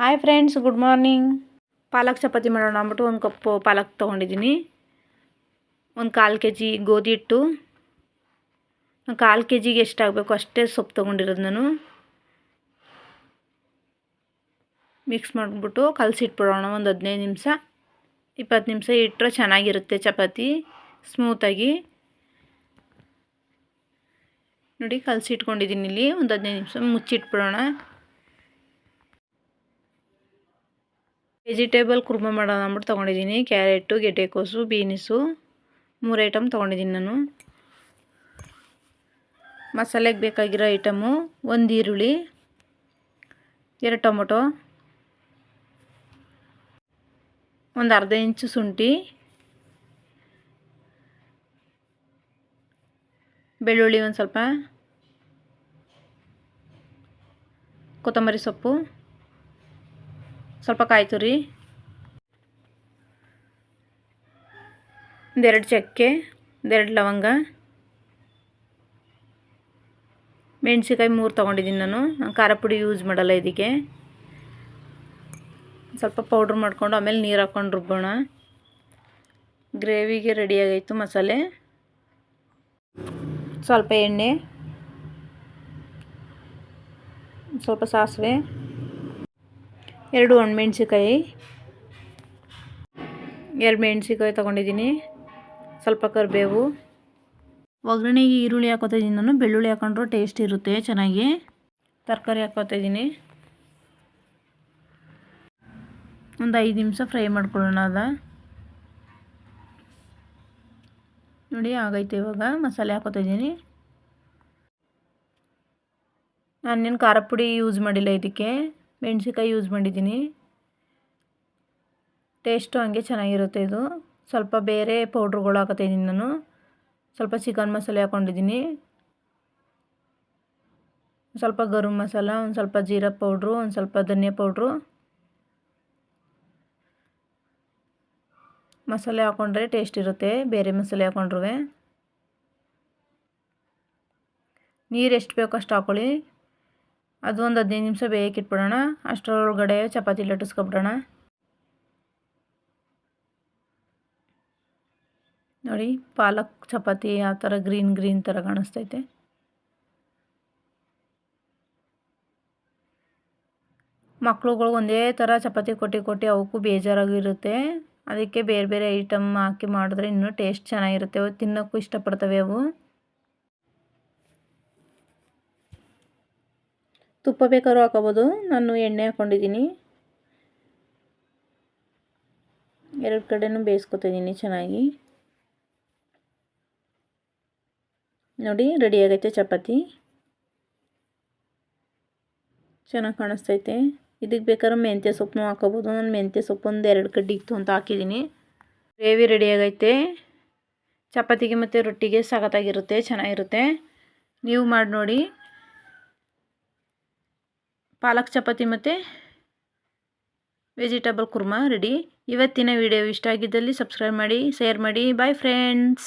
Hi friends good morning palak chapati ಮಾಡೋಣ ಅಂದ್ಬಿಟ್ಟು ಒಂದು ಕಪ್ಪು ಪಾಲಕ್ ತೊಗೊಂಡಿದ್ದೀನಿ. ಒಂದು ಕಾಲು ಕೆ ಜಿ ಗೋಧಿ ಹಿಟ್ಟು. ಕಾಲು ಕೆ ಜಿಗೆ ಎಷ್ಟಾಗಬೇಕು ಅಷ್ಟೇ ಸೊಪ್ಪು ತೊಗೊಂಡಿರೋದು ನಾನು. ಮಿಕ್ಸ್ ಮಾಡಿಬಿಟ್ಟು ಕಲಸಿಟ್ಬಿಡೋಣ ಒಂದು ಹದಿನೈದು ನಿಮಿಷ. ಇಪ್ಪತ್ತು ನಿಮಿಷ ಇಟ್ಟರೆ ಚೆನ್ನಾಗಿರುತ್ತೆ ಚಪಾತಿ ಸ್ಮೂತಾಗಿ ನೋಡಿ ಕಲಸಿಟ್ಕೊಂಡಿದ್ದೀನಿ ಇಲ್ಲಿ ಒಂದು ಹದಿನೈದು ನಿಮಿಷ ಮುಚ್ಚಿಟ್ಬಿಡೋಣ. ವೆಜಿಟೇಬಲ್ ಕುರ್ಮ ಮಾಡೋಣ ಅಂದ್ಬಿಟ್ಟು ತೊಗೊಂಡಿದ್ದೀನಿ. ಕ್ಯಾರೆಟು, ಗೆಡ್ಡೆಕೋಸು, ಬೀನಿಸು, ಮೂರು ಐಟಮ್ ತೊಗೊಂಡಿದ್ದೀನಿ ನಾನು. ಮಸಾಲೆಗೆ ಬೇಕಾಗಿರೋ ಐಟಮು ಒಂದು ಈರುಳ್ಳಿ, ಎರಡು ಟೊಮೊಟೊ, ಒಂದು ಅರ್ಧ ಇಂಚು ಶುಂಠಿ, ಬೆಳ್ಳುಳ್ಳಿ ಒಂದು ಸ್ವಲ್ಪ, ಕೊತ್ತಂಬರಿ ಸೊಪ್ಪು. ಸ್ವಲ್ಪ ಕಾಯಿ ತುರಿ ಒಂದೆರಡು ಚಕ್ಕೆ ಒಂದೆರಡು ಲವಂಗ ಮೆಣಸಿಕಾಯಿ ಮೂರು ತೊಗೊಂಡಿದ್ದೀನಿ ನಾನು. ಖಾರ ಪುಡಿ ಯೂಸ್ ಮಾಡಲ್ಲ ಇದಕ್ಕೆ ಸ್ವಲ್ಪ ಪೌಡ್ರ್ ಮಾಡಿಕೊಂಡು ಆಮೇಲೆ ನೀರು ಹಾಕ್ಕೊಂಡು ರುಬ್ಬೋಣ. ಗ್ರೇವಿಗೆ ರೆಡಿಯಾಗಾಯಿತು ಮಸಾಲೆ. ಸ್ವಲ್ಪ ಎಣ್ಣೆ, ಸ್ವಲ್ಪ ಸಾಸಿವೆ. ಎರಡು ಒಣಮೆಣ್ಸಿಕಾಯಿ ಎರಡು ಮೆಣಸಿಕಾಯಿ ತೊಗೊಂಡಿದ್ದೀನಿ. ಸ್ವಲ್ಪ ಕರಿಬೇವು. ಒಗ್ಗರಣೆಗೆ ಈರುಳ್ಳಿ ಹಾಕೋತಿದ್ದೀನಿ ನಾನು. ಬೆಳ್ಳುಳ್ಳಿ ಹಾಕೊಂಡ್ರೂ ಟೇಸ್ಟ್ ಇರುತ್ತೆ ಚೆನ್ನಾಗಿ. ತರಕಾರಿ ಹಾಕೋತಿದ್ದೀನಿ ಒಂದು ಐದು ನಿಮಿಷ ಫ್ರೈ ಮಾಡ್ಕೊಳ್ಳೋಣ ಅದ. ನೋಡಿ, ಆಗೈತೆ ಇವಾಗ. ಮಸಾಲೆ ಹಾಕೋತಿದ್ದೀನಿ ನಾನು ನಾನೇನು ಖಾರ ಪುಡಿ ಯೂಸ್ ಮಾಡಿಲ್ಲ ಇದಕ್ಕೆ. ಮೆಣಸಿಕಾಯಿ ಯೂಸ್ ಮಾಡಿದ್ದೀನಿ. ಟೇಸ್ಟು ಹಂಗೆ ಚೆನ್ನಾಗಿರುತ್ತೆ ಇದು. ಸ್ವಲ್ಪ ಬೇರೆ ಪೌಡ್ರುಗಳು ಹಾಕತ್ತಿದ್ದೀನಿ ನಾನು. ಸ್ವಲ್ಪ ಚಿಕನ್ ಮಸಾಲೆ ಹಾಕ್ಕೊಂಡಿದ್ದೀನಿ ಸ್ವಲ್ಪ ಗರಂ ಮಸಾಲ, ಒಂದು ಸ್ವಲ್ಪ ಜೀರಾ ಪೌಡ್ರು ಒಂದು ಸ್ವಲ್ಪ ಧನಿಯಾ ಪೌಡ್ರು ಮಸಾಲೆ ಹಾಕ್ಕೊಂಡ್ರೆ ಟೇಸ್ಟ್ ಇರುತ್ತೆ, ಬೇರೆ ಮಸಾಲೆ ಹಾಕ್ಕೊಂಡ್ರೂ ನೀರು ಎಷ್ಟು ಬೇಕೋ ಅಷ್ಟು ಹಾಕ್ಕೊಳ್ಳಿ ಅದು ಒಂದು ಹದಿನೈದು ನಿಮಿಷ ಬೇಕಿಟ್ಬಿಡೋಣ ಅಷ್ಟರೊಳಗಡೆ ಚಪಾತಿ ಲಟ್ಟಿಸ್ಕೊಬಿಡೋಣ. ನೋಡಿ, ಪಾಲಕ್ ಚಪಾತಿ ಆ ಥರ ಗ್ರೀನ್ ಗ್ರೀನ್ ಥರ ಕಾಣಿಸ್ತೈತೆ. ಮಕ್ಳುಗಳು ಒಂದೇ ಥರ ಚಪಾತಿ ಕೊಟ್ಟು ಕೊಟ್ಟು ಅವಕ್ಕೂ ಬೇಜಾರಾಗಿರುತ್ತೆ. ಅದಕ್ಕೆ ಬೇರೆ ಬೇರೆ ಐಟಮ್ ಹಾಕಿ ಮಾಡಿದ್ರೆ ಇನ್ನೂ ಟೇಸ್ಟ್ ಚೆನ್ನಾಗಿರುತ್ತೆ. ಅವು ತಿನ್ನೋಕ್ಕೂ ಇಷ್ಟಪಡ್ತವೆ ಅವು. ತುಪ್ಪ ಬೇಕಾದ್ರೂ ಹಾಕೋಬೋದು ನಾನು ಎಣ್ಣೆ ಹಾಕ್ಕೊಂಡಿದ್ದೀನಿ. ಎರಡು ಕಡೆನೂ ಬೇಯಿಸ್ಕೊತಿದ್ದೀನಿ ಚೆನ್ನಾಗಿ. ನೋಡಿ ರೆಡಿ ಆಗೈತೆ ಚಪಾತಿ. ಚೆನ್ನಾಗಿ ಕಾಣಿಸ್ತೈತೆ. ಇದಕ್ಕೆ ಬೇಕಾದ್ರೆ ಮೆಂತ್ಯ ಸೊಪ್ಪು ಹಾಕೋಬೋದು ನಾನು ಮೆಂತ್ಯ ಸೊಪ್ಪು ಒಂದು ಎರಡು ಕಡ್ಡಿ ಇತ್ತು ಅಂತ ಹಾಕಿದ್ದೀನಿ. ಗ್ರೇವಿ ರೆಡಿ ಆಗೈತೆ. ಚಪಾತಿಗೆ ಮತ್ತು ರೊಟ್ಟಿಗೆ ಸಖತ್ತಾಗಿರುತ್ತೆ, ಚೆನ್ನಾಗಿರುತ್ತೆ. ನೀವು ಮಾಡಿ ನೋಡಿ. ಪಾಲಕ್ ಚಪಾತಿ ಮತ್ತು ವೆಜಿಟೇಬಲ್ ಕುರ್ಮಾ ರೆಡಿ. ಇವತ್ತಿನ ವಿಡಿಯೋ ಇಷ್ಟ ಆಗಿದ್ದಲ್ಲಿ ಸಬ್ಸ್ಕ್ರೈಬ್ ಮಾಡಿ ಶೇರ್ ಮಾಡಿ. Bye friends